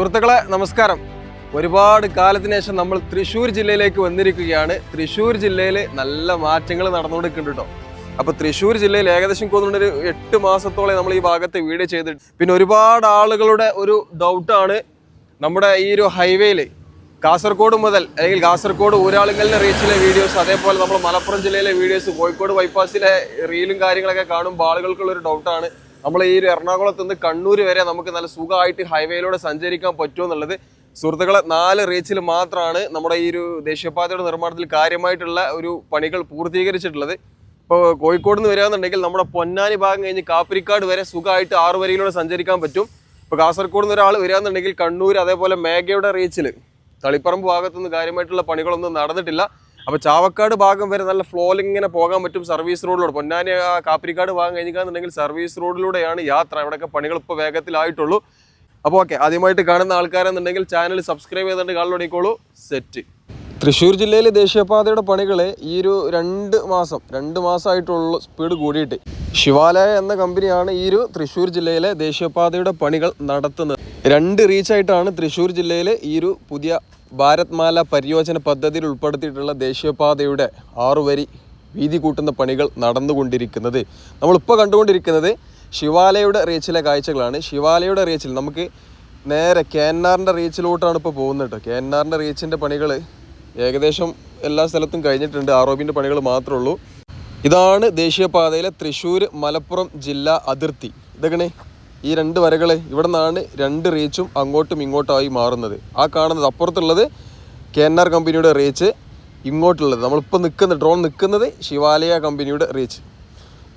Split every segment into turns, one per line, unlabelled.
സുഹൃത്തുക്കളെ നമസ്കാരം. ഒരുപാട് കാലത്തിന് ശേഷം നമ്മൾ തൃശ്ശൂർ ജില്ലയിലേക്ക് വന്നിരിക്കുകയാണ്. തൃശ്ശൂർ ജില്ലയിൽ നല്ല മാറ്റങ്ങൾ നടന്നുകൊണ്ടിരിക്കുന്നുണ്ട് കേട്ടോ അപ്പോൾ തൃശ്ശൂർ ജില്ലയിൽ ഏകദേശം തോന്നുന്നുണ്ട് ഒരു എട്ട് മാസത്തോളം നമ്മൾ ഈ ഭാഗത്ത് വീട് ചെയ്തിട്ട്. പിന്നെ ഒരുപാട് ആളുകളുടെ ഒരു ഡൗട്ടാണ് നമ്മുടെ ഈ ഒരു ഹൈവേയിൽ കാസർഗോഡ് മുതൽ അല്ലെങ്കിൽ കാസർഗോഡ് ഊരാളുങ്കലിലെ റീച്ചിലെ വീഡിയോസ് അതേപോലെ നമ്മൾ മലപ്പുറം ജില്ലയിലെ വീഡിയോസ് കോഴിക്കോട് ബൈപ്പാസിലെ റീലും കാര്യങ്ങളൊക്കെ കാണുമ്പോൾ ആളുകൾക്കുള്ളൊരു ഡൗട്ടാണ് നമ്മൾ ഈ ഒരു എറണാകുളത്ത് നിന്ന് കണ്ണൂർ വരെ നമുക്ക് നല്ല സുഖമായിട്ട് ഹൈവേയിലൂടെ സഞ്ചരിക്കാൻ പറ്റുമോ എന്നുള്ളത് സുഹൃത്തുക്കളെ നാല് റീച്ചിൽ മാത്രമാണ് നമ്മുടെ ഈ ഒരു ദേശീയപാതയുടെ നിർമ്മാണത്തിൽ കാര്യമായിട്ടുള്ള ഒരു പണികൾ പൂർത്തീകരിച്ചിട്ടുള്ളത്. ഇപ്പോൾ കോഴിക്കോട് നിന്ന് വരികയെന്നുണ്ടെങ്കിൽ നമ്മുടെ പൊന്നാനി ഭാഗം കഴിഞ്ഞ് കാപ്പിരിക്കാട് വരെ സുഖമായിട്ട് ആറ് വരിയിലൂടെ സഞ്ചരിക്കാൻ പറ്റും. ഇപ്പോൾ കാസർഗോഡ് നിന്ന് ഒരാൾ വരികയെന്നുണ്ടെങ്കിൽ കണ്ണൂർ അതേപോലെ മേഘയുടെ റീച്ചിൽ തളിപ്പറമ്പ് ഭാഗത്തുനിന്ന് കാര്യമായിട്ടുള്ള പണികളൊന്നും നടന്നിട്ടില്ല. അപ്പോൾ ചാവക്കാട് ഭാഗം വരെ നല്ല ഫ്ലോയിൽ ഇങ്ങനെ പോകാൻ പറ്റും സർവീസ് റോഡിലൂടെ പൊന്നാനി കാപ്പിരിക്കാട് ഭാഗം കഴിഞ്ഞിക്കാന്നുണ്ടെങ്കിൽ സർവീസ് റോഡിലൂടെയാണ് യാത്ര. ഇവിടെയൊക്കെ പണികൾ ഇപ്പോൾ വേഗത്തിലായിട്ടുള്ളൂ. അപ്പോൾ ഓക്കെ ആദ്യമായിട്ട് കാണുന്ന ആൾക്കാരെന്നുണ്ടെങ്കിൽ ചാനൽ സബ്സ്ക്രൈബ് ചെയ്തുകൊണ്ട് കാളിലോടിക്കോളൂ സെറ്റ് തൃശ്ശൂർ ജില്ലയിലെ ദേശീയപാതയുടെ പണികൾ ഈ ഒരു രണ്ട് മാസം രണ്ട് മാസമായിട്ടുള്ള സ്പീഡ് കൂടിയിട്ട്. ശിവാലയ എന്ന കമ്പനിയാണ് ഈ ഒരു തൃശ്ശൂർ ജില്ലയിലെ ദേശീയപാതയുടെ പണികൾ നടത്തുന്നത്. രണ്ട് റീച്ചായിട്ടാണ് തൃശ്ശൂർ ജില്ലയിലെ ഈ ഒരു പുതിയ ഭാരത് മാല പരിയോജന പദ്ധതിയിൽ ഉൾപ്പെടുത്തിയിട്ടുള്ള ദേശീയപാതയുടെ ആറുവരി വീതി കൂട്ടുന്ന പണികൾ നടന്നുകൊണ്ടിരിക്കുന്നത്. നമ്മളിപ്പോൾ കണ്ടുകൊണ്ടിരിക്കുന്നത് ശിവാലയുടെ റീച്ചിലെ കാഴ്ചകളാണ്. ശിവാലയുടെ റീച്ചിൽ നമുക്ക് നേരെ കേന്നാറിന്റെ റീച്ചിലോട്ടാണ് ഇപ്പോൾ പോകുന്നത് കേട്ടോ. കേന്നാറിന്റെ റീച്ചിന്റെ പണികൾ ഏകദേശം എല്ലാ സ്ഥലത്തും കഴിഞ്ഞിട്ടുണ്ട്. ആർ ഒ ബിന്റെ പണികൾ മാത്രമേ ഉള്ളൂ. ഇതാണ് ദേശീയപാതയിലെ തൃശ്ശൂർ മലപ്പുറം ജില്ലാ അതിർത്തി. ഇതൊക്കെ ഈ രണ്ട് വരകൾ ഇവിടെ നിന്നാണ് രണ്ട് റീച്ചും അങ്ങോട്ടും ഇങ്ങോട്ടുമായി മാറുന്നത്. ആ കാണുന്നത് അപ്പുറത്തുള്ളത് കെ എൻ ആർ കമ്പനിയുടെ റീച്ച് ഇങ്ങോട്ടുള്ളത്. നമ്മളിപ്പോൾ നിൽക്കുന്ന ഡ്രോൺ നിൽക്കുന്നത് ശിവാലയ കമ്പനിയുടെ റീച്ച്.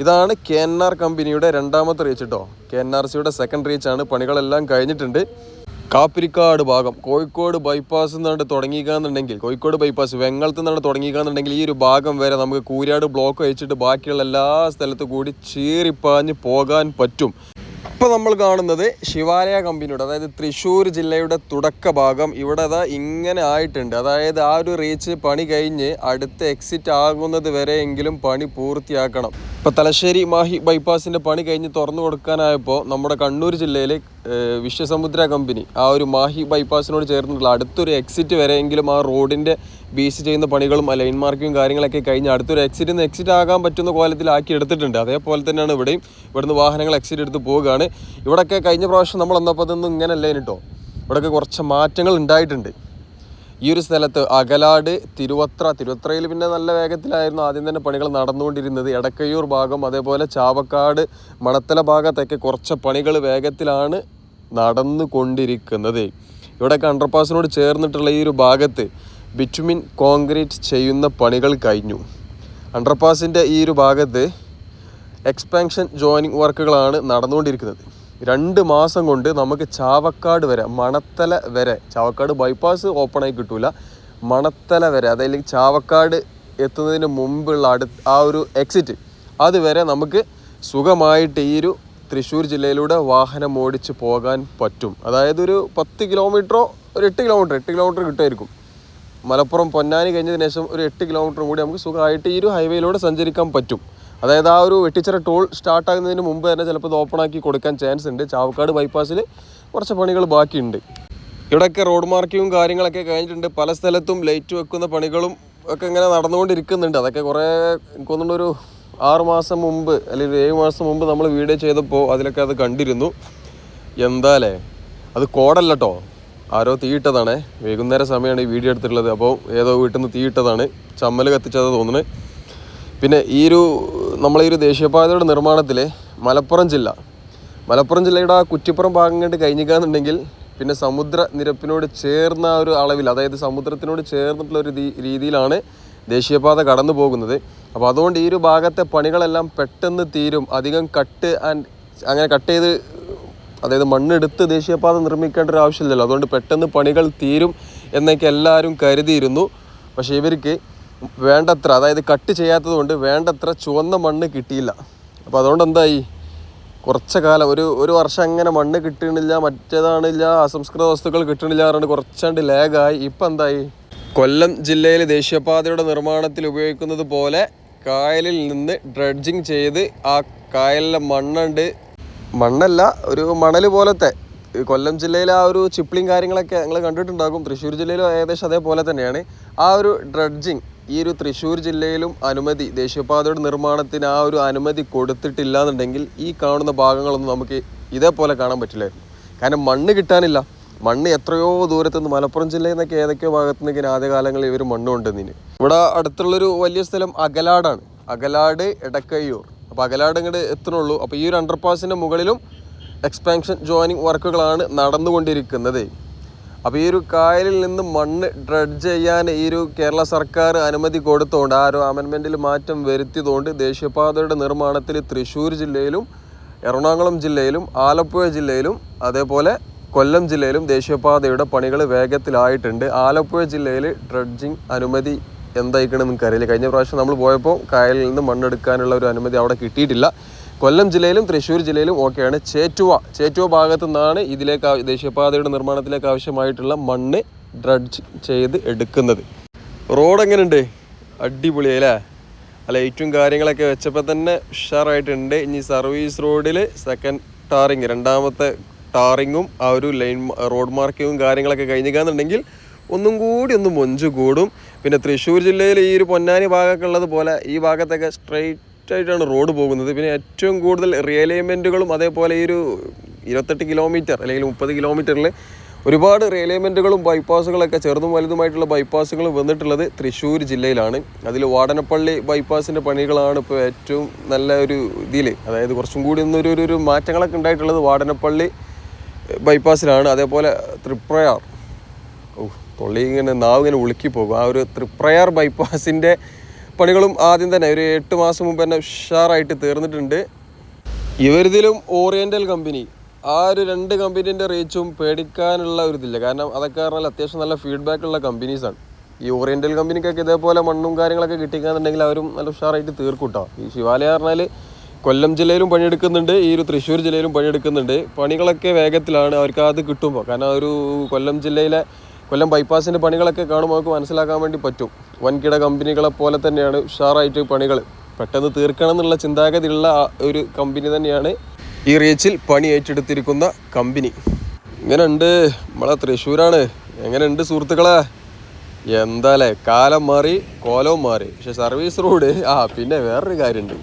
ഇതാണ് കെ എൻ ആർ കമ്പനിയുടെ രണ്ടാമത്തെ റീച്ച് കേട്ടോ കെ എൻ ആർ സിയുടെ സെക്കൻഡ് റീച്ചാണ് പണികളെല്ലാം കഴിഞ്ഞിട്ടുണ്ട്. കാപ്പിരിക്കാട് ഭാഗം കോഴിക്കോട് ബൈപ്പാസ് നിന്നാണ് തുടങ്ങിക്കാന്നുണ്ടെങ്കിൽ കോഴിക്കോട് ബൈപ്പാസ് വെങ്ങളത്ത് നിന്നാണ് തുടങ്ങിക്കാന്നുണ്ടെങ്കിൽ ഈ ഒരു ഭാഗം വരെ നമുക്ക് കൂരാട് ബ്ലോക്ക് അയച്ചിട്ട് ബാക്കിയുള്ള എല്ലാ സ്ഥലത്തും കൂടി ചീറിപ്പാഞ്ഞ് പോകാൻ പറ്റും. ഇപ്പോൾ നമ്മൾ കാണുന്നത് ശിവാലയ കമ്പനിയുടെ അതായത് തൃശ്ശൂർ ജില്ലയുടെ തുടക്ക ഭാഗം ഇവിടെ അതാ ഇങ്ങനെ ആയിട്ടുണ്ട്. അതായത് ആ ഒരു റീച്ച് പണി കഴിഞ്ഞ് അടുത്ത എക്സിറ്റ് ആകുന്നത് വരെയെങ്കിലും പണി പൂർത്തിയാക്കണം. ഇപ്പോൾ തലശ്ശേരി മാഹി ബൈപ്പാസിന്റെ പണി കഴിഞ്ഞ് തുറന്നു കൊടുക്കാനായപ്പോൾ നമ്മുടെ കണ്ണൂർ ജില്ലയിലെ വിശ്വസമുദ്ര കമ്പനി ആ ഒരു മാഹി ബൈപ്പാസിനോട് ചേർന്നിട്ടുള്ള അടുത്തൊരു എക്സിറ്റ് വരെയെങ്കിലും ആ റോഡിന്റെ ബീസ് ചെയ്യുന്ന പണികളും ലൈൻ മാർക്കിങ്ങും കാര്യങ്ങളൊക്കെ കഴിഞ്ഞ് അടുത്തൊരു എക്സിറ്റിൽ നിന്ന് എക്സിറ്റ് ആകാൻ പറ്റുന്ന കോലത്തിലാക്കി എടുത്തിട്ടുണ്ട്. അതേപോലെ തന്നെയാണ് ഇവിടെയും ഇവിടുന്ന് വാഹനങ്ങൾ എക്സിറ്റ് എടുത്ത് പോവുകയാണ്. ഇവിടെയൊക്കെ കഴിഞ്ഞ പ്രാവശ്യം നമ്മൾ വന്നപ്പോൾ അതൊന്നും ഇങ്ങനെയല്ലേ കേട്ടോ ഇവിടെയൊക്കെ കുറച്ച് മാറ്റങ്ങൾ ഉണ്ടായിട്ടുണ്ട്. ഈ ഒരു സ്ഥലത്ത് അകലാട് തിരുവത്ര തിരുവത്രയിൽ പിന്നെ നല്ല വേഗത്തിലായിരുന്നു ആദ്യം തന്നെ പണികൾ നടന്നുകൊണ്ടിരുന്നത്. എടക്കയ്യൂർ ഭാഗം അതേപോലെ ചാവക്കാട് മണത്തല ഭാഗത്തൊക്കെ കുറച്ച് പണികൾ വേഗത്തിലാണ് നടന്നുകൊണ്ടിരിക്കുന്നത്. ഇവിടെയൊക്കെ അണ്ടർപാസിനോട് ചേർന്നിട്ടുള്ള ഈ ഒരു ഭാഗത്ത് ബിറ്റുമിൻ കോൺക്രീറ്റ് ചെയ്യുന്ന പണികൾ കഴിഞ്ഞു. അണ്ടർപാസിന്റെ ഈ ഒരു ഭാഗത്ത് എക്സ്പാൻഷൻ ജോയിനിങ് വർക്കുകളാണ് നടന്നുകൊണ്ടിരിക്കുന്നത്. രണ്ട് മാസം കൊണ്ട് നമുക്ക് ചാവക്കാട് വരെ മണത്തല വരെ ചാവക്കാട് ബൈപ്പാസ് ഓപ്പൺ ആയി കിട്ടൂല. മണത്തല വരെ അതല്ലെങ്കിൽ ചാവക്കാട് എത്തുന്നതിന് മുമ്പുള്ള അടു ആ ഒരു എക്സിറ്റ് അതുവരെ നമുക്ക് സുഖമായിട്ട് ഈ ഒരു തൃശ്ശൂർ ജില്ലയിലൂടെ വാഹനം ഓടിച്ച് പോകാൻ പറ്റും. അതായത് ഒരു പത്ത് കിലോമീറ്ററോ ഒരു എട്ട് കിലോമീറ്റർ എട്ട് കിലോമീറ്റർ കിട്ടുമായിരിക്കും. മലപ്പുറം പൊന്നാനി കഴിഞ്ഞതിന് ശേഷം ഒരു എട്ട് കിലോമീറ്റർ കൂടി നമുക്ക് സുഖമായിട്ട് ഈ ഒരു ഹൈവേയിലൂടെ സഞ്ചരിക്കാൻ പറ്റും. അതായത് ആ ഒരു വെട്ടിച്ചിറ ടോൾ സ്റ്റാർട്ടാകുന്നതിന് മുമ്പ് തന്നെ ചിലപ്പോൾ ഇത് ഓപ്പണാക്കി കൊടുക്കാൻ ചാൻസ് ഉണ്ട്. ചാവക്കാട് ബൈപ്പാസിൽ കുറച്ച് പണികൾ ബാക്കിയുണ്ട്. ഇവിടെയൊക്കെ റോഡ് മാർക്കിങ്ങും കാര്യങ്ങളൊക്കെ കഴിഞ്ഞിട്ടുണ്ട്. പല സ്ഥലത്തും ലൈറ്റ് വെക്കുന്ന പണികളും ഒക്കെ ഇങ്ങനെ നടന്നുകൊണ്ടിരിക്കുന്നുണ്ട്. അതൊക്കെ കുറേ എനിക്ക് തോന്നുന്നുണ്ട് ഒരു ആറ് മാസം മുമ്പ് അല്ലെങ്കിൽ ഏഴ് മാസം മുമ്പ് നമ്മൾ വീഡിയോ ചെയ്തപ്പോൾ അതിലൊക്കെ അത് കണ്ടിരുന്നു. എന്താലേ അത് കോടല്ല കേട്ടോ ആരോ തീയിട്ടതാണേ വൈകുന്നേരം സമയമാണ് ഈ വീഡിയോ എടുത്തിട്ടുള്ളത്. അപ്പോൾ ഏതോ വീട്ടിൽ നിന്ന് തീയിട്ടതാണ് ചമ്മൽ കത്തിച്ചത് തോന്നുന്നത് പിന്നെ ഈ ഒരു നമ്മളെ ഈ ഒരു ദേശീയപാതയുടെ നിർമ്മാണത്തിൽ മലപ്പുറം ജില്ല. മലപ്പുറം ജില്ലയുടെ ആ കുറ്റിപ്പുറം ഭാഗം കണ്ട് കഴിഞ്ഞിക്കാന്നുണ്ടെങ്കിൽ പിന്നെ സമുദ്ര നിരപ്പിനോട് ചേർന്ന ഒരു അളവിൽ അതായത് സമുദ്രത്തിനോട് ചേർന്നിട്ടുള്ള ഒരു രീതിയിലാണ് ദേശീയപാത കടന്നു പോകുന്നത്. അപ്പോൾ അതുകൊണ്ട് ഈ ഒരു ഭാഗത്തെ പണികളെല്ലാം പെട്ടെന്ന് തീരും. അധികം കട്ട് ആൻഡ് അങ്ങനെ കട്ട് ചെയ്ത് അതായത് മണ്ണെടുത്ത് ദേശീയപാത നിർമ്മിക്കേണ്ട ഒരു ആവശ്യമില്ലല്ലോ. അതുകൊണ്ട് പെട്ടെന്ന് പണികൾ തീരും എന്നൊക്കെ എല്ലാവരും കരുതിയിരുന്നു. പക്ഷേ ഇവർക്ക് വേണ്ടത്ര അതായത് കട്ട് ചെയ്യാത്തത് കൊണ്ട് വേണ്ടത്ര ചുവന്ന മണ്ണ് കിട്ടിയില്ല. അപ്പോൾ അതുകൊണ്ട് എന്തായി? കുറച്ച് കാലം ഒരു ഒരു വർഷം അങ്ങനെ മണ്ണ് കിട്ടണില്ല മറ്റേതാണില്ല അസംസ്കൃത വസ്തുക്കൾ കിട്ടണില്ല പറഞ്ഞിട്ട് കുറച്ചാണ്ട് ലാഗായി. ഇപ്പം എന്തായി? കൊല്ലം ജില്ലയിൽ ദേശീയപാതയുടെ നിർമ്മാണത്തിൽ ഉപയോഗിക്കുന്നത് പോലെ കായലിൽ നിന്ന് ഡ്രഡ്ജിങ് ചെയ്ത് ആ കായലിലെ മണ്ണുണ്ട് മണ്ണല്ല ഒരു മണൽ പോലത്തെ. കൊല്ലം ജില്ലയിലെ ആ ഒരു ചിപ്ലിങ് കാര്യങ്ങളൊക്കെ നിങ്ങൾ കണ്ടിട്ടുണ്ടാകും. തൃശ്ശൂർ ജില്ലയിലും ഏകദേശം അതേപോലെ തന്നെയാണ്. ആ ഒരു ഡ്രഡ്ജിങ് ഈ ഒരു തൃശ്ശൂർ ജില്ലയിലും അനുമതി ദേശീയപാതയുടെ നിർമ്മാണത്തിന് ആ ഒരു അനുമതി കൊടുത്തിട്ടില്ല എന്നുണ്ടെങ്കിൽ ഈ കാണുന്ന ഭാഗങ്ങളൊന്നും നമുക്ക് ഇതേപോലെ കാണാൻ പറ്റില്ലായിരുന്നു. കാരണം മണ്ണ് കിട്ടാനില്ല. മണ്ണ് എത്രയോ ദൂരത്ത് നിന്ന് മലപ്പുറം ജില്ലയിൽ നിന്നൊക്കെ ഏതൊക്കെയോ ഭാഗത്ത് നിന്നൊക്കെ ആദ്യകാലങ്ങളിൽ ഇവർ മണ്ണ് കൊണ്ടുവന്നിന് ഇവിടെ അടുത്തുള്ളൊരു വലിയ സ്ഥലം അകലാടാണ്. അകലാട് എടക്കയ്യൂർ. അപ്പോൾ അകലാട് ഇങ്ങോട്ട് എത്തണുള്ളൂ. അപ്പോൾ ഈ ഒരു അണ്ടർപാസിന്റെ മുകളിലും എക്സ്പാൻഷൻ ജോയിനിങ് വർക്കുകളാണ് നടന്നുകൊണ്ടിരിക്കുന്നത്. അപ്പോൾ ഈ ഒരു കായലിൽ നിന്ന് മണ്ണ് ഡ്രഡ്ജ് ചെയ്യാൻ ഈ ഒരു കേരള സർക്കാർ അനുമതി കൊടുത്തുകൊണ്ട് ആ ഒരു അമെൻമെന്റിൽ മാറ്റം വരുത്തിയതുകൊണ്ട് ദേശീയപാതയുടെ നിർമ്മാണത്തിൽ തൃശ്ശൂർ ജില്ലയിലും എറണാകുളം ജില്ലയിലും ആലപ്പുഴ ജില്ലയിലും അതേപോലെ കൊല്ലം ജില്ലയിലും ദേശീയപാതയുടെ പണികൾ വേഗത്തിലായിട്ടുണ്ട്. ആലപ്പുഴ ജില്ലയിൽ ഡ്രഡ്ജിങ് അനുമതി എന്തായിക്കണമെന്ന് നമുക്കറിയില്ല കഴിഞ്ഞ പ്രാവശ്യം നമ്മൾ പോയപ്പോൾ കായലിൽ നിന്ന് മണ്ണെടുക്കാനുള്ള ഒരു അനുമതി അവിടെ കിട്ടിയിട്ടില്ല. കൊല്ലം ജില്ലയിലും തൃശ്ശൂർ ജില്ലയിലും ഒക്കെയാണ് ചേറ്റുവ. ചേറ്റുവ ഭാഗത്തു നിന്നാണ് ഇതിലേക്ക് ദേശീയപാതയുടെ നിർമ്മാണത്തിലേക്ക് ആവശ്യമായിട്ടുള്ള മണ്ണ് ഡ്രഡ്ജ് ചെയ്ത് എടുക്കുന്നത്. റോഡ് എങ്ങനെയുണ്ട് അടിപൊളിയല്ലേ ആ ലൈറ്റും കാര്യങ്ങളൊക്കെ വെച്ചപ്പോൾ തന്നെ ഉഷാറായിട്ടുണ്ട്. ഇനി സർവീസ് റോഡിൽ സെക്കൻഡ് ടാറിങ് രണ്ടാമത്തെ ടാറിങ്ങും ആ ഒരു ലൈൻ റോഡ് മാർക്കിങ്ങും കാര്യങ്ങളൊക്കെ കഴിഞ്ഞിക്കാന്നുണ്ടെങ്കിൽ ഒന്നും കൂടി ഒന്ന് മൊഞ്ച് കൂടും പിന്നെ തൃശ്ശൂർ ജില്ലയിൽ ഈ ഒരു പൊന്നാനി ഭാഗമൊക്കെ ഉള്ളത് പോലെ ഈ ഭാഗത്തൊക്കെ സ്ട്രെയിറ്റ് ആയിട്ടാണ് റോഡ് പോകുന്നത്. പിന്നെ ഏറ്റവും കൂടുതൽ റിയലൈൻമെന്റുകളും അതേപോലെ ഈ ഒരു ഇരുപത്തെട്ട് കിലോമീറ്റർ അല്ലെങ്കിൽ മുപ്പത് കിലോമീറ്ററിൽ ഒരുപാട് റിയലൈൻമെന്റുകളും ബൈപ്പാസുകളൊക്കെ ചെറുതും വലുതുമായിട്ടുള്ള ബൈപ്പാസുകൾ വന്നിട്ടുള്ളത് തൃശ്ശൂർ ജില്ലയിലാണ്. അതിൽ വാടനപ്പള്ളി ബൈപ്പാസിന്റെ പണികളാണ് ഇപ്പോൾ ഏറ്റവും നല്ല ഒരു ഇതിൽ അതായത് കുറച്ചും കൂടി ഒന്നൊരു ഒരു ഒരു മാറ്റങ്ങളൊക്കെ ഉണ്ടായിട്ടുള്ളത് വാടനപ്പള്ളി ബൈപ്പാസിലാണ് അതേപോലെ തൃപ്രയാർ. ഓ തൊള്ളി ഇങ്ങനെ നാവ് ഇങ്ങനെ ഉളുക്കി പോകും. ആ ഒരു തൃപ്രയാർ ബൈപ്പാസിന്റെ പണികളും ആദ്യം തന്നെ ഒരു എട്ട് മാസം മുമ്പ് തന്നെ ഉഷാറായിട്ട് തീർന്നിട്ടുണ്ട്. ഇവരിതിലും ഓറിയന്റൽ കമ്പനി ആ ഒരു രണ്ട് കമ്പനീന്റെ റീച്ചും പേടിക്കാനുള്ള ഒരു ഇതില്ല. കാരണം അതൊക്കെ പറഞ്ഞാൽ അത്യാവശ്യം നല്ല ഫീഡ്ബാക്ക് ഉള്ള കമ്പനീസാണ് ഈ ഓറിയന്റൽ കമ്പനിക്കൊക്കെ ഇതേപോലെ മണ്ണും കാര്യങ്ങളൊക്കെ കിട്ടിക്കാന്നുണ്ടെങ്കിൽ അവരും നല്ല ഉഷാറായിട്ട് തീർക്കൂട്ടോ ഈ ശിവാലയ പറഞ്ഞാൽ കൊല്ലം ജില്ലയിലും പണിയെടുക്കുന്നുണ്ട്. ഈ ഒരു തൃശ്ശൂർ ജില്ലയിലും പണിയെടുക്കുന്നുണ്ട്. പണികളൊക്കെ വേഗത്തിലാണ്. അവർക്ക് അത് കിട്ടുമ്പോൾ കാരണം ഒരു കൊല്ലം ജില്ലയിലെ കൊല്ലം ബൈപ്പാസിന്റെ പണികളൊക്കെ കാണുമ്പോൾ നമുക്ക് മനസ്സിലാക്കാൻ വേണ്ടി പറ്റും. വൻകിട കമ്പനികളെ പോലെ തന്നെയാണ് ഉഷാറായിട്ട് പണികൾ. പെട്ടെന്ന് തീർക്കണം എന്നുള്ള ചിന്താഗതിയുള്ള ഒരു കമ്പനി തന്നെയാണ് ഈ റീച്ചിൽ പണി ഏറ്റെടുത്തിരിക്കുന്ന കമ്പനി. ഇങ്ങനെയുണ്ട് നമ്മളെ തൃശ്ശൂരാണ്. എങ്ങനെയുണ്ട് സുഹൃത്തുക്കളെ? എന്താല്ലേ കാലം മാറി കോലവും മാറി. പക്ഷെ സർവീസ് റോഡ് ആ പിന്നെ വേറൊരു കാര്യമുണ്ട്.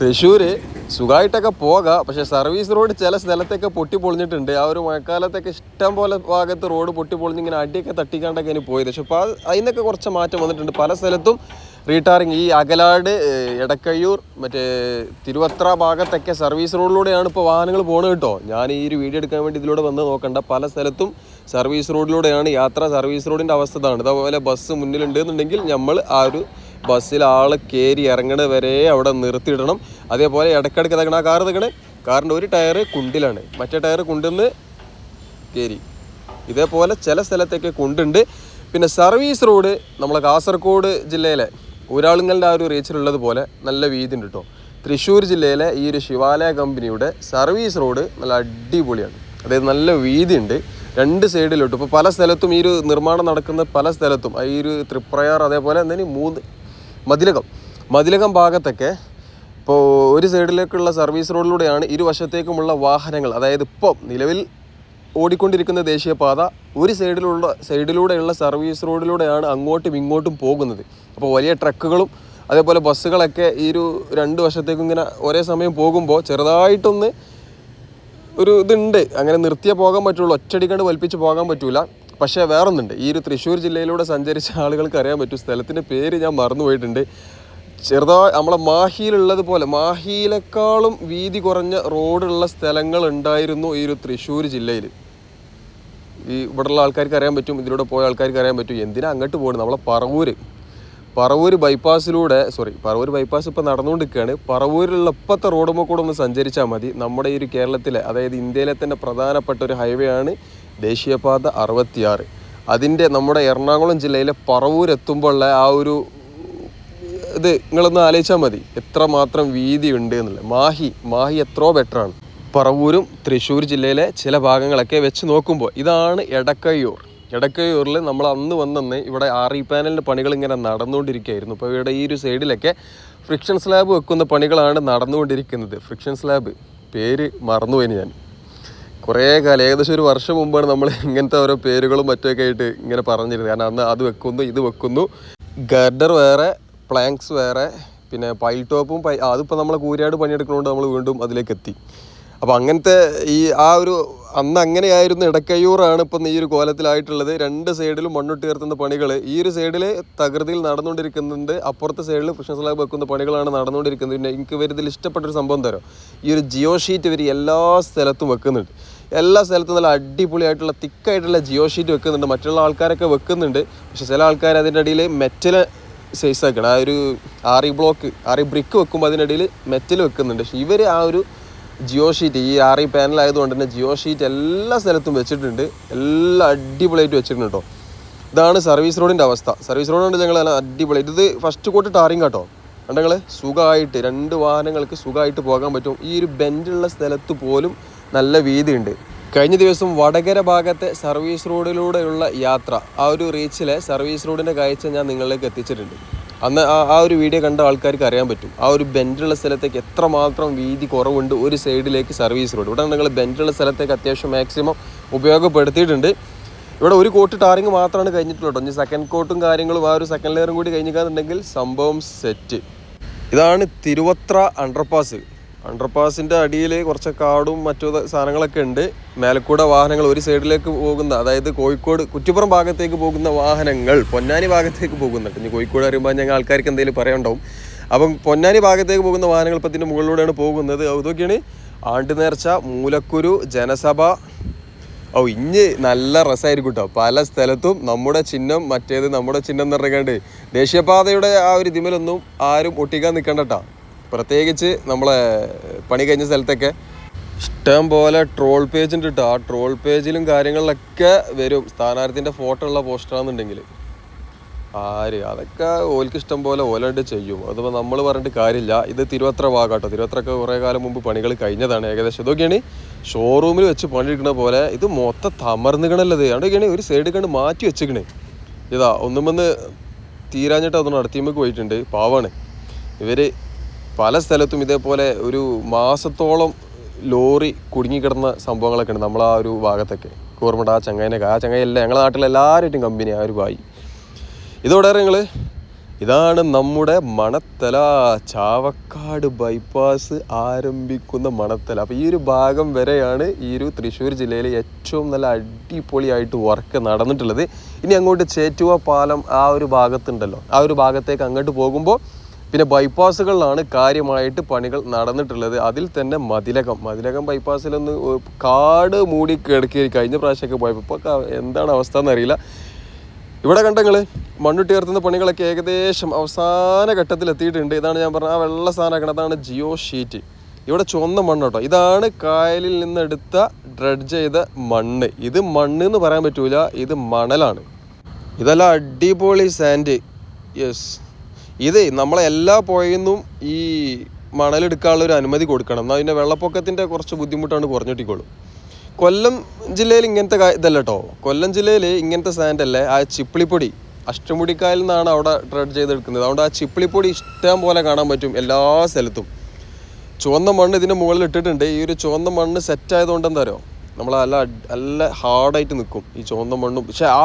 തൃശ്ശൂർ സുഖമായിട്ടൊക്കെ പോകാം. പക്ഷേ സർവീസ് റോഡ് ചില സ്ഥലത്തൊക്കെ പൊട്ടി പൊളിഞ്ഞിട്ടുണ്ട് ആ ഒരു മഴക്കാലത്തൊക്കെ ഇഷ്ടം പോലെ ഭാഗത്ത് റോഡ് പൊട്ടി പൊളിഞ്ഞ് ഇങ്ങനെ അടിയൊക്കെ തട്ടിക്കാണ്ടൊക്കെ ഇനി പോയത്. പക്ഷെ അപ്പോൾ അതിനൊക്കെ കുറച്ച് മാറ്റം വന്നിട്ടുണ്ട്. പല സ്ഥലത്തും റീടാറിങ് ഈ അകലാട് എടക്കയ്യൂർ മറ്റേ തിരുവത്ര ഭാഗത്തൊക്കെ സർവീസ് റോഡിലൂടെയാണ് ഇപ്പോൾ വാഹനങ്ങൾ പോകുന്നത് കേട്ടോ. ഞാൻ ഈ ഒരു വീഡിയോ എടുക്കാൻ വേണ്ടി ഇതിലൂടെ വന്ന് നോക്കണ്ട. പല സ്ഥലത്തും സർവീസ് റോഡിലൂടെയാണ് യാത്ര സർവീസ് റോഡിന്റെ അവസ്ഥ ഇതാണ്. ബസ് മുന്നിലുണ്ട് എന്നുണ്ടെങ്കിൽ നമ്മൾ ആ ഒരു ബസ്സിൽ ആൾ കയറി ഇറങ്ങണ വരെ അവിടെ നിർത്തിയിടണം. അതേപോലെ ഇടയ്ക്കിടയ്ക്ക് തകണ ആ കാർ തകണേ കാറിന്റെ ഒരു ടയർ കുണ്ടിലാണ്. മറ്റേ ടയർ കുണ്ടിന്ന് കയറി ഇതേപോലെ ചില സ്ഥലത്തൊക്കെ കൊണ്ടുണ്ട്. പിന്നെ സർവീസ് റോഡ് നമ്മളെ കാസർഗോഡ് ജില്ലയിലെ ഊരാളുങ്ങളുടെ ആ ഒരു റീച്ചിലുള്ളത് പോലെ നല്ല വീതി ഉണ്ട് കേട്ടോ തൃശ്ശൂർ ജില്ലയിലെ ഈ ഒരു ശിവാലയ കമ്പനിയുടെ സർവീസ് റോഡ് നല്ല അടിപൊളിയാണ്. അതായത് നല്ല വീതി ഉണ്ട്. രണ്ട് സൈഡിലോട്ട് ഇപ്പോൾ പല സ്ഥലത്തും ഈ ഒരു നിർമ്മാണം നടക്കുന്ന പല സ്ഥലത്തും ഈ ഒരു തൃപ്രയാർ അതേപോലെ എന്തെങ്കിലും മൂന്ന് മതിലകം. മതിലകം ഭാഗത്തൊക്കെ ഇപ്പോൾ ഒരു സൈഡിലേക്കുള്ള സർവീസ് റോഡിലൂടെയാണ് ഇരുവശത്തേക്കുമുള്ള വാഹനങ്ങൾ അതായത് ഇപ്പോൾ നിലവിൽ ഓടിക്കൊണ്ടിരിക്കുന്ന ദേശീയപാത ഒരു സൈഡിലുള്ള സൈഡിലൂടെയുള്ള സർവീസ് റോഡിലൂടെയാണ് അങ്ങോട്ടും ഇങ്ങോട്ടും പോകുന്നത്. അപ്പോൾ വലിയ ട്രക്കുകളും അതേപോലെ ബസ്സുകളൊക്കെ ഈ ഒരു രണ്ട് വശത്തേക്കും ഇങ്ങനെ ഒരേ സമയം പോകുമ്പോൾ ചെറുതായിട്ടൊന്ന് ഒരു ഇതുണ്ട്. അങ്ങനെ നിർത്തിയേ പോകാൻ പറ്റുള്ളൂ. ഒറ്റടിക്കണ്ട് വലിപ്പിച്ച് പോകാൻ പറ്റൂല. പക്ഷേ വേറൊന്നുണ്ട്. ഈ ഒരു തൃശ്ശൂർ ജില്ലയിലൂടെ സഞ്ചരിച്ച ആളുകൾക്ക് അറിയാൻ പറ്റും. സ്ഥലത്തിന്റെ പേര് ഞാൻ മറന്നുപോയിട്ടുണ്ട് ചെറുതായി നമ്മളെ മാഹിയിലുള്ളത് പോലെ മാഹിയിലേക്കാളും വീതി കുറഞ്ഞ റോഡുള്ള സ്ഥലങ്ങൾ ഉണ്ടായിരുന്നു ഈ ഒരു തൃശ്ശൂർ ജില്ലയിൽ ഈ ഇവിടെയുള്ള ആൾക്കാർക്ക് അറിയാൻ പറ്റും ഇതിലൂടെ പോയ ആൾക്കാർക്ക് അറിയാൻ പറ്റും. എന്തിനാ അങ്ങോട്ട് പോകുന്നത് നമ്മളെ പറവൂര്. പറവൂർ ബൈപ്പാസിലൂടെ സോറി പറവൂർ ബൈപ്പാസ് ഇപ്പോൾ നടന്നുകൊണ്ടിരിക്കുകയാണ്. പറവൂരിലുള്ള ഇപ്പോഴത്തെ റോഡുമ്പോൾ കൂടെ ഒന്ന് സഞ്ചരിച്ചാൽ മതി. നമ്മുടെ ഈ ഒരു കേരളത്തിലെ അതായത് ഇന്ത്യയിലെ തന്നെ പ്രധാനപ്പെട്ട ഒരു ഹൈവേ ആണ് ദേശീയപാത അറുപത്തിയാറ്. അതിന്റെ നമ്മുടെ എറണാകുളം ജില്ലയിലെ പറവൂർ എത്തുമ്പോൾള്ള ആ ഒരു ഇത് നിങ്ങളൊന്ന് ആലോചിച്ചാൽ മതി. എത്ര മാത്രം വീതി ഉണ്ട് എന്നുള്ളത്. മാഹി മാഹി എത്രയോ ബെറ്ററാണ് പറവൂരും തൃശ്ശൂർ ജില്ലയിലെ ചില ഭാഗങ്ങളൊക്കെ വെച്ച് നോക്കുമ്പോൾ ഇതാണ് എടക്കയ്യൂർ എടക്കയ്യൂരിൽ നമ്മൾ അന്ന് വന്നന്ന് ഇവിടെ ആർ ഇ പാനലിന്റെ പണികൾ ഇങ്ങനെ നടന്നുകൊണ്ടിരിക്കുകയായിരുന്നു. അപ്പോൾ ഇവിടെ ഈ ഒരു സൈഡിലൊക്കെ ഫ്രിക്ഷൻ സ്ലാബ് വെക്കുന്ന പണികളാണ് നടന്നുകൊണ്ടിരിക്കുന്നത്. ഫ്രിക്ഷൻ സ്ലാബ് പേര് മറന്നുപോയി ഞാൻ. കുറേ കാലം ഏകദേശം ഒരു വർഷം മുമ്പാണ് നമ്മൾ ഇങ്ങനത്തെ ഓരോ പേരുകളും മറ്റൊക്കെ ആയിട്ട് ഇങ്ങനെ പറഞ്ഞിരുന്നത്. കാരണം അന്ന് അത് വെക്കുന്നു ഇത് വെക്കുന്നു. ഗർഡർ വേറെ പ്ലാങ്ക്സ് വേറെ പിന്നെ പൈൽ ടോപ്പും പൈ അതിപ്പോൾ നമ്മൾ കൂരിയാട് പണിയെടുക്കുന്നതുകൊണ്ട് നമ്മൾ വീണ്ടും അതിലേക്ക് എത്തി അപ്പോൾ അങ്ങനത്തെ ഈ ആ ഒരു അന്ന് അങ്ങനെയായിരുന്നു ഇടക്കയ്യൂറാണ് ഇപ്പം ഈ ഒരു കോലത്തിലായിട്ടുള്ളത്. രണ്ട് സൈഡിലും മണ്ണിട്ട് ഉയർത്തുന്ന പണികൾ ഈ ഒരു സൈഡിൽ തകൃതിയിൽ നടന്നുകൊണ്ടിരിക്കുന്നുണ്ട് അപ്പുറത്തെ സൈഡിൽ കൃഷ്ണ സ്ലാബ് വെക്കുന്ന പണികളാണ് നടന്നുകൊണ്ടിരിക്കുന്നത്. പിന്നെ എനിക്ക് വരുന്നതിൽ ഇഷ്ടപ്പെട്ടൊരു സംഭവം തരാം ഈ ഒരു ജിയോ ഷീറ്റ് ഇവർ എല്ലാ സ്ഥലത്തും വെക്കുന്നുണ്ട്. എല്ലാ സ്ഥലത്തും നല്ല അടിപൊളിയായിട്ടുള്ള തിക്കായിട്ടുള്ള ജിയോ ഷീറ്റ് വെക്കുന്നുണ്ട്. മറ്റുള്ള ആൾക്കാരൊക്കെ വെക്കുന്നുണ്ട്. പക്ഷെ ചില ആൾക്കാർ അതിന്റെ അടിയിൽ മെറ്റൽ സൈസ് ആക്കണം. ആ ഒരു ആറി ബ്ലോക്ക് ആറി ബ്രിക്ക് വെക്കുമ്പോൾ അതിനിടയിൽ മെറ്റൽ വെക്കുന്നുണ്ട്. പക്ഷെ ഇവർ ആ ഒരു ജിയോ ഷീറ്റ് ഈ ആറി പാനൽ ആയതുകൊണ്ട് തന്നെ ജിയോ ഷീറ്റ് എല്ലാ സ്ഥലത്തും വെച്ചിട്ടുണ്ട്. എല്ലാം അടിപൊളിയായിട്ട് വെച്ചിട്ടുണ്ട് കേട്ടോ. ഇതാണ് സർവീസ് റോഡിന്റെ അവസ്ഥ. സർവീസ് റോഡ് കൊണ്ട് ഞങ്ങൾ അടിപൊളിയായിട്ട് ഇത് ഫസ്റ്റ് കോട്ട് ടാറിങ് കേട്ടോ കണ്ടങ്ങൾ സുഖമായിട്ട് രണ്ട് വാഹനങ്ങൾക്ക് സുഖമായിട്ട് പോകാൻ പറ്റും. ഈ ഒരു ബെൻഡുള്ള സ്ഥലത്ത് പോലും നല്ല വീതിയുണ്ട്. കഴിഞ്ഞ ദിവസം വടകര ഭാഗത്തെ സർവീസ് റോഡിലൂടെയുള്ള യാത്ര ആ ഒരു റീച്ചിലെ സർവീസ് റോഡിന്റെ കാഴ്ച ഞാൻ നിങ്ങളിലേക്ക് എത്തിച്ചിട്ടുണ്ട്. അന്ന് ആ ഒരു വീഡിയോ കണ്ട ആൾക്കാർക്ക് അറിയാൻ പറ്റും. ആ ഒരു ബെൻഡുള്ള സ്ഥലത്തേക്ക് എത്രമാത്രം വീതി കുറവുണ്ട് ഒരു സൈഡിലേക്ക് സർവീസ് റോഡ്. ഇവിടെ നിങ്ങൾ ബെൻഡുള്ള സ്ഥലത്തേക്ക് അത്യാവശ്യം മാക്സിമം ഉപയോഗപ്പെടുത്തിയിട്ടുണ്ട്. ഇവിടെ ഒരു കോട്ട് ടാറിങ് മാത്രമാണ് കഴിഞ്ഞിട്ടുള്ളൂ കേട്ടോ. ഇനി സെക്കൻഡ് കോട്ടും കാര്യങ്ങളും ആ ഒരു സെക്കൻഡ് ലെയറും കൂടി കഴിഞ്ഞിക്കാന്നുണ്ടെങ്കിൽ സംഭവം സെറ്റ് ഇതാണ് തിരുവത്ര അണ്ടർപാസ് അണ്ടർപാസിന്റെ അടിയിൽ കുറച്ച് കാടും മറ്റു സാധനങ്ങളൊക്കെ ഉണ്ട്. മേലക്കൂടെ വാഹനങ്ങൾ ഒരു സൈഡിലേക്ക് പോകുന്ന അതായത് കോഴിക്കോട് കുറ്റിപ്പുറം ഭാഗത്തേക്ക് പോകുന്ന വാഹനങ്ങൾ പൊന്നാനി ഭാഗത്തേക്ക് പോകുന്നുണ്ട്. ഇനി കോഴിക്കോട് അറിയുമ്പോൾ ഞങ്ങൾ ആൾക്കാർക്ക് എന്തെങ്കിലും പറയണ്ടാവും. അപ്പം പൊന്നാനി ഭാഗത്തേക്ക് പോകുന്ന വാഹനങ്ങൾ ഇപ്പം ഇതിന്റെ മുകളിലൂടെയാണ് പോകുന്നത്. അതൊക്കെയാണ് ആണ്ട് നേർച്ച മൂലക്കുരു ജനസഭ. ഓ ഇഞ്ഞ് നല്ല രസമായിരിക്കും കേട്ടോ പല സ്ഥലത്തും നമ്മുടെ ചിഹ്നം മറ്റേത് നമ്മുടെ ചിഹ്നം എന്ന് പറഞ്ഞാണ്ട് ദേശീയപാതയുടെ ആ ഒരു ഇതിമലൊന്നും ആരും ഒട്ടിക്കാൻ നിൽക്കണ്ട കേട്ടോ പ്രത്യേകിച്ച് നമ്മളെ പണി കഴിഞ്ഞ സ്ഥലത്തൊക്കെ ഇഷ്ടം പോലെ ട്രോൾ പേജ് ഉണ്ട് കേട്ടോ ആ ട്രോൾ പേജിലും കാര്യങ്ങളിലൊക്കെ വരും. സ്ഥാനാർത്ഥിന്റെ ഫോട്ടോ ഉള്ള പോസ്റ്ററാണെന്നുണ്ടെങ്കിൽ ആര്? അതൊക്കെ ഓൽക്ക് ഇഷ്ടം പോലെ ഓലായിട്ട് ചെയ്യും. അതിപ്പോൾ നമ്മൾ പറഞ്ഞിട്ട് കാര്യമില്ല. ഇത് തിരുവത്ര ഭാഗാട്ടോ തിരുവത്രക്ക് കുറേ കാലം മുമ്പ് പണികൾ കഴിഞ്ഞതാണ് ഏകദേശം. ഇതൊക്കെയാണ് ഷോറൂമിൽ വെച്ച് പണിയെടുക്കുന്ന പോലെ ഇത് മൊത്തം തമർന്നുകണല്ലത് അവിടെയൊക്കെയാണ് ഒരു സൈഡ് കണ്ട് മാറ്റി വെച്ചിക്കണേ. ഇതാ ഒന്നും വന്ന് തീരാഞ്ഞിട്ട് അതൊന്ന് നടത്തിയമ്മക്ക് പോയിട്ടുണ്ട്. പാവാണ്. ഇവർ പല സ്ഥലത്തും ഇതേപോലെ ഒരു മാസത്തോളം ലോറി കുടുങ്ങിക്കിടന്ന സംഭവങ്ങളൊക്കെ ഉണ്ട്. നമ്മൾ ആ ഒരു ഭാഗത്തൊക്കെ. കൂർമട്ട ആ ചങ്ങായിനൊക്കെ ആ ചങ്ങായില്ല ഞങ്ങളുടെ നാട്ടിലെ എല്ലാവരായിട്ടും കമ്പനി ആ ഒരു ബായി ഇതോടെ നിങ്ങൾ ഇതാണ് നമ്മുടെ മണത്തല ചാവക്കാട് ബൈപ്പാസ് ആരംഭിക്കുന്ന മണത്തല. അപ്പോൾ ഈ ഒരു ഭാഗം വരെയാണ് ഈ ഒരു തൃശ്ശൂർ ജില്ലയിലെ ഏറ്റവും നല്ല അടിപൊളിയായിട്ട് വർക്ക് നടന്നിട്ടുള്ളത്. ഇനി അങ്ങോട്ട് ചേറ്റുവ പാലം ആ ഒരു ഭാഗത്തുണ്ടല്ലോ. ആ ഒരു ഭാഗത്തേക്ക് അങ്ങോട്ട് പോകുമ്പോൾ പിന്നെ ബൈപ്പാസുകളിലാണ് കാര്യമായിട്ട് പണികൾ നടന്നിട്ടുള്ളത്. അതിൽ തന്നെ മതിലകം. മതിലകം ബൈപ്പാസിലൊന്ന് കാട് മൂടി കിടക്കി കഴിഞ്ഞ പ്രാവശ്യമൊക്കെ പോയപ്പോൾ ഇപ്പോൾ എന്താണ് അവസ്ഥ എന്നറിയില്ല ഇവിടെ കണ്ടങ്ങൾ മണ്ണുട്ടി ഉയർത്തുന്ന പണികളൊക്കെ ഏകദേശം അവസാന ഘട്ടത്തിൽ എത്തിയിട്ടുണ്ട് ഇതാണ് ഞാൻ പറഞ്ഞ ആ വെള്ള സാധനമാക്കണം അതാണ് ജിയോ ഷീറ്റ്. ഇവിടെ ചുവന്ന മണ്ണ് കേട്ടോ. ഇതാണ് കായലിൽ നിന്നെടുത്ത ഡ്രഡ്ജ് ചെയ്ത മണ്ണ്. ഇത് മണ്ണ് എന്ന് പറയാൻ പറ്റൂല. ഇത് മണലാണ്. ഇതല്ല അടിപൊളി സാൻഡ് യെസ് ഇത് നമ്മളെ എല്ലാ പുഴയിന്നും ഈ മണലെടുക്കാനുള്ള ഒരു അനുമതി കൊടുക്കണം. എന്നാൽ പിന്നെ വെള്ളപ്പൊക്കത്തിന്റെ കുറച്ച് ബുദ്ധിമുട്ടാണ് കുറഞ്ഞിട്ടിക്കോളും കൊല്ലം ജില്ലയിൽ ഇങ്ങനത്തെ ഇതല്ല കേട്ടോ കൊല്ലം ജില്ലയിൽ ഇങ്ങനത്തെ സാൻഡ് അല്ലേ ആ ചിപ്പിളിപ്പൊടി അഷ്ടമുടിക്കായൽ നിന്നാണ് അവിടെ ട്രെഡ് ചെയ്തെടുക്കുന്നത്. അതുകൊണ്ട് ആ ചിപ്പിളിപ്പൊടി ഇഷ്ടം പോലെ കാണാൻ പറ്റും എല്ലാ സ്ഥലത്തും. ചുവന്ന മണ്ണ് ഇതിന്റെ മുകളിൽ ഇട്ടിട്ടുണ്ട്. ഈ ഒരു ചുവന്ന മണ്ണ് സെറ്റ് ആയതുകൊണ്ട് എന്താ പറയുക നമ്മൾ നല്ല നല്ല ഹാർഡായിട്ട് നിൽക്കും ഈ ചുവന്ന മണ്ണും. പക്ഷെ ആ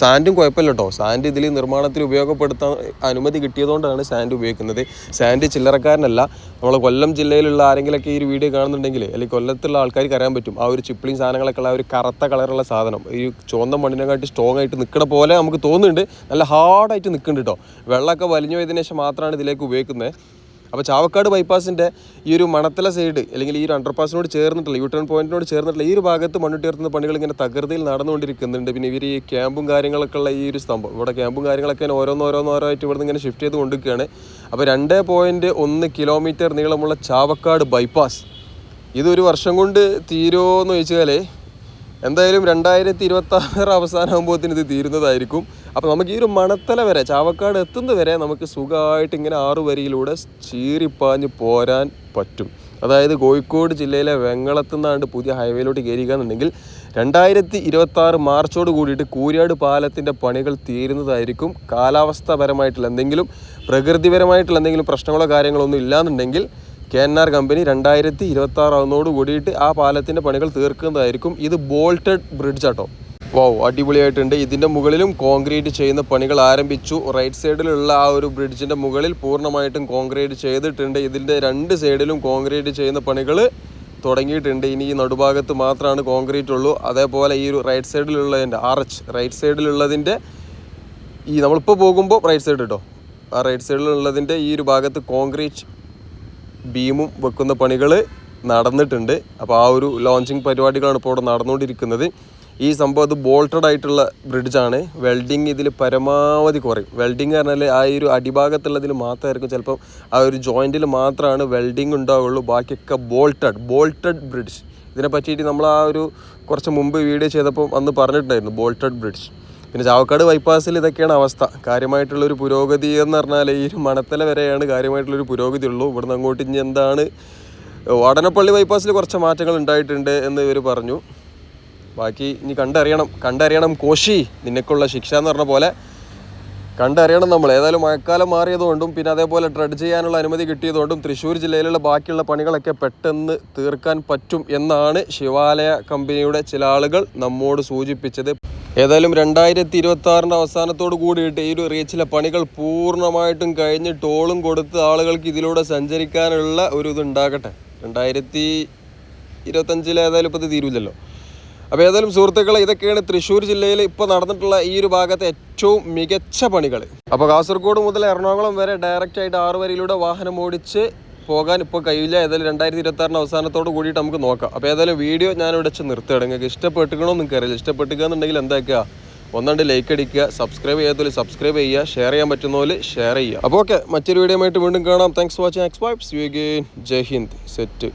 സാൻഡും കുഴപ്പമില്ല കേട്ടോ സാൻഡ് ഇതിൽ നിർമ്മാണത്തിൽ ഉപയോഗപ്പെടുത്താൻ അനുമതി കിട്ടിയതുകൊണ്ടാണ് സാൻഡ് ഉപയോഗിക്കുന്നത്. സാൻഡ് ചില്ലറക്കാരനല്ല. നമ്മൾ കൊല്ലം ജില്ലയിലുള്ള ആരെങ്കിലൊക്കെ ഈ വീഡിയോ കാണുന്നുണ്ടെങ്കിൽ അല്ലെങ്കിൽ കൊല്ലത്തുള്ള ആൾക്കാർക്ക് അറിയാൻ പറ്റും. ആ ഒരു ചിപ്പിളിയും സാധനങ്ങളൊക്കെ ഉള്ള ഒരു കറുത്ത കളറുള്ള സാധനം. ഈ ചുവന്ന മണ്ണിനെക്കാട്ടി സ്ട്രോങ് ആയിട്ട് നിൽക്കണ പോലെ നമുക്ക് തോന്നുന്നുണ്ട്. നല്ല ഹാർഡായിട്ട് നിൽക്കുന്നുണ്ട് കേട്ടോ വെള്ളമൊക്കെ വലിഞ്ഞു പോയതിനു ശേഷം മാത്രമാണ് ഇതിലേക്ക് ഉപയോഗിക്കുന്നത്. അപ്പോൾ ചാവക്കാട് ബൈപ്പാസിന്റെ ഈ ഒരു മണത്തല സൈഡ് അല്ലെങ്കിൽ ഈ ഒരു അണ്ടർപാസിനോട് ചേർന്നിട്ടുള്ള യു ടേൺ പോയിന്റിനോട് ചേർന്നിട്ടുള്ള ഈ ഒരു ഭാഗത്ത് മണ്ണിട്ടുയർത്തുന്ന പണികൾ ഇങ്ങനെ തകൃതിയിൽ നടന്നുകൊണ്ടിരിക്കുന്നുണ്ട്. പിന്നെ ഇവർ ഈ ക്യാമ്പും കാര്യങ്ങളൊക്കെ ഉള്ള ഈ ഒരു സ്തംഭം ഇവിടെ ക്യാമ്പും കാര്യങ്ങളൊക്കെ ഇങ്ങനെ ഓരോന്നോരോന്നോരോയിട്ട് ഇവിടെ ഇങ്ങനെ ഷിഫ്റ്റ് ചെയ്ത് കൊണ്ടിരിക്കുകയാണ്. അപ്പോൾ രണ്ട് പോയിന്റ് ഒന്ന് കിലോമീറ്റർ നീളമുള്ള ചാവക്കാട് ബൈപ്പാസ് ഇതൊരു വർഷം കൊണ്ട് തീരുമോ എന്ന് ചോദിച്ചാൽ എന്തായാലും രണ്ടായിരത്തി ഇരുപത്തി ആറ് അവസാനമാകുമ്പോഴത്തേന് ഇത് തീരുന്നതായിരിക്കും. അപ്പോൾ നമുക്ക് ഈ ഒരു മണത്തല വരെ ചാവക്കാട് എത്തുന്നത് വരെ നമുക്ക് സുഖമായിട്ട് ഇങ്ങനെ ആറു വരിയിലൂടെ ചീറിപ്പാഞ്ഞ് പോരാൻ പറ്റും. അതായത് കോഴിക്കോട് ജില്ലയിലെ വെങ്ങളത്തു നിന്നാണ്ട് പുതിയ ഹൈവേയിലോട്ട് കയറിക്കുകയെന്നുണ്ടെങ്കിൽ രണ്ടായിരത്തി ഇരുപത്തി ആറ് മാർച്ചോട് കൂടിയിട്ട് കൂരിയാട് പാലത്തിന്റെ പണികൾ തീരുന്നതായിരിക്കും. കാലാവസ്ഥാപരമായിട്ടുള്ള എന്തെങ്കിലും പ്രകൃതിപരമായിട്ടുള്ള എന്തെങ്കിലും പ്രശ്നങ്ങളോ കാര്യങ്ങളോ ഒന്നും ഇല്ലാന്നുണ്ടെങ്കിൽ കെ എൻ ആർ കമ്പനി രണ്ടായിരത്തി ഇരുപത്തി കൂടിയിട്ട് ആ പാലത്തിന്റെ പണികൾ തീർക്കുന്നതായിരിക്കും. ഇത് ബോൾട്ടഡ് ബ്രിഡ്ജ് ആട്ടോ. വൗ അടിപൊളിയായിട്ടുണ്ട്. ഇതിന്റെ മുകളിലും കോൺക്രീറ്റ് ചെയ്യുന്ന പണികൾ ആരംഭിച്ചു. റൈറ്റ് സൈഡിലുള്ള ആ ഒരു ബ്രിഡ്ജിന്റെ മുകളിൽ പൂർണമായിട്ടും കോൺക്രീറ്റ് ചെയ്തിട്ടുണ്ട്. ഇതിന്റെ രണ്ട് സൈഡിലും കോൺക്രീറ്റ് ചെയ്യുന്ന പണികൾ തുടങ്ങിയിട്ടുണ്ട്. ഇനി ഈ നടുഭാഗത്ത് മാത്രമാണ് കോൺക്രീറ്റ് ഉള്ളൂ. അതേപോലെ ഈ ഒരു റൈറ്റ് സൈഡിലുള്ളതിന്റെ ആർച്ച് റൈറ്റ് സൈഡിലുള്ളതിന്റെ ഈ നമ്മളിപ്പോൾ പോകുമ്പോൾ റൈറ്റ് സൈഡ് കേട്ടോ ആ റൈറ്റ് സൈഡിലുള്ളതിന്റെ ഈ ഒരു ഭാഗത്ത് കോൺക്രീറ്റ് ബീമും വെക്കുന്ന പണികൾ നടന്നിട്ടുണ്ട്. അപ്പോൾ ആ ഒരു ലോഞ്ചിങ് പരിപാടികളാണ് ഇപ്പോൾ ഇവിടെ നടന്നുകൊണ്ടിരിക്കുന്നത്. ഈ സംഭവം അത് ബോൾട്ടഡ് ആയിട്ടുള്ള ബ്രിഡ്ജാണ് വെൽഡിങ് ഇതിൽ പരമാവധി കുറയും. വെൽഡിങ് പറഞ്ഞാൽ ആ ഒരു അടിഭാഗത്തുള്ളതിൽ മാത്രമായിരിക്കും ചിലപ്പം ആ ഒരു ജോയിന്റിൽ മാത്രമാണ് വെൽഡിങ് ഉണ്ടാവുള്ളൂ. ബാക്കിയൊക്കെ ബോൾട്ടഡ് ബോൾട്ടഡ് ബ്രിഡ്ജ് ഇതിനെ പറ്റിയിട്ട് നമ്മൾ ആ ഒരു കുറച്ച് മുമ്പ് വീഡിയോ ചെയ്തപ്പോൾ അന്ന് പറഞ്ഞിട്ടുണ്ടായിരുന്നു ബോൾട്ടഡ് ബ്രിഡ്ജ് പിന്നെ ചാവക്കാട് ബൈപ്പാസിൽ ഇതൊക്കെയാണ് അവസ്ഥ. കാര്യമായിട്ടുള്ളൊരു പുരോഗതി എന്ന് പറഞ്ഞാൽ ഈ ഒരു മണത്തല വരെയാണ് കാര്യമായിട്ടുള്ളൊരു പുരോഗതി ഉള്ളൂ. ഇവിടുന്ന് അങ്ങോട്ട് ഇനി എന്താണ് വാടനപ്പള്ളി ബൈപ്പാസിൽ കുറച്ച് മാറ്റങ്ങൾ ഉണ്ടായിട്ടുണ്ട് എന്ന് ഇവർ പറഞ്ഞു. ബാക്കി ഇനി കണ്ടറിയണം കണ്ടറിയണം കോശി നിനക്കുള്ള ശിക്ഷ എന്ന് പറഞ്ഞ പോലെ കണ്ടറിയണം നമ്മൾ. ഏതായാലും മഴക്കാലം മാറിയതുകൊണ്ടും പിന്നെ അതേപോലെ ഡ്രഡ് ചെയ്യാനുള്ള അനുമതി കിട്ടിയതുകൊണ്ടും തൃശ്ശൂർ ജില്ലയിലുള്ള ബാക്കിയുള്ള പണികളൊക്കെ പെട്ടെന്ന് തീർക്കാൻ പറ്റും എന്നാണ് ശിവാലയ കമ്പനിയുടെ ചില ആളുകൾ നമ്മോട് സൂചിപ്പിച്ചത്. ഏതായാലും രണ്ടായിരത്തി ഇരുപത്തി ആറിന്റെ അവസാനത്തോട് കൂടിയിട്ട് ഈ ഒരു റീച്ചിലെ പണികൾ പൂർണമായിട്ടും കഴിഞ്ഞ് ടോളും കൊടുത്ത് ആളുകൾക്ക് ഇതിലൂടെ സഞ്ചരിക്കാനുള്ള ഒരു ഇത് ഉണ്ടാകട്ടെ രണ്ടായിരത്തി ഇരുപത്തഞ്ചിൽ ഏതായാലും ഇപ്പോൾ ഇത് തീരുമില്ലല്ലോ അപ്പോൾ ഏതായാലും സുഹൃത്തുക്കളെ ഇതൊക്കെയാണ് തൃശ്ശൂർ ജില്ലയിൽ ഇപ്പോൾ നടന്നിട്ടുള്ള ഈ ഒരു ഭാഗത്തെ ഏറ്റവും മികച്ച പണികൾ. അപ്പോൾ കാസർഗോഡ് മുതൽ എറണാകുളം വരെ ഡയറക്റ്റ് ആയിട്ട് ആറ് വരിയിലൂടെ വാഹനം ഓടിച്ച് പോകാൻ ഇപ്പോൾ കഴിയില്ല. ഏതായാലും രണ്ടായിരത്തി ഇരുപത്തി ആറിന് അവസാനത്തോട് കൂടിയിട്ട് നമുക്ക് നോക്കാം. അപ്പോൾ ഏതായാലും വീഡിയോ ഞാൻ ഇവിടെ വെച്ച് നിർത്തുകയാണ്. നിങ്ങൾക്ക് ഇഷ്ടപ്പെട്ടുക്കണോ നിങ്ങൾക്ക് അറിയില്ല ഇഷ്ടപ്പെട്ടുക എന്നുണ്ടെങ്കിൽ എന്താക്കുക ഒന്നാണ്ട് ലൈക്ക് അടിക്കുക സബ്സ്ക്രൈബ് ചെയ്യാത്തതിൽ സബ്സ്ക്രൈബ് ചെയ്യുക ഷെയർ ചെയ്യാൻ പറ്റുന്ന പോലെ ഷെയർ ചെയ്യുക. അപ്പോൾ ഓക്കെ മറ്റൊരു വീഡിയോ ആയിട്ട് വീണ്ടും കാണാം. Thanks for watching X vibes you gain Jai Hind. Set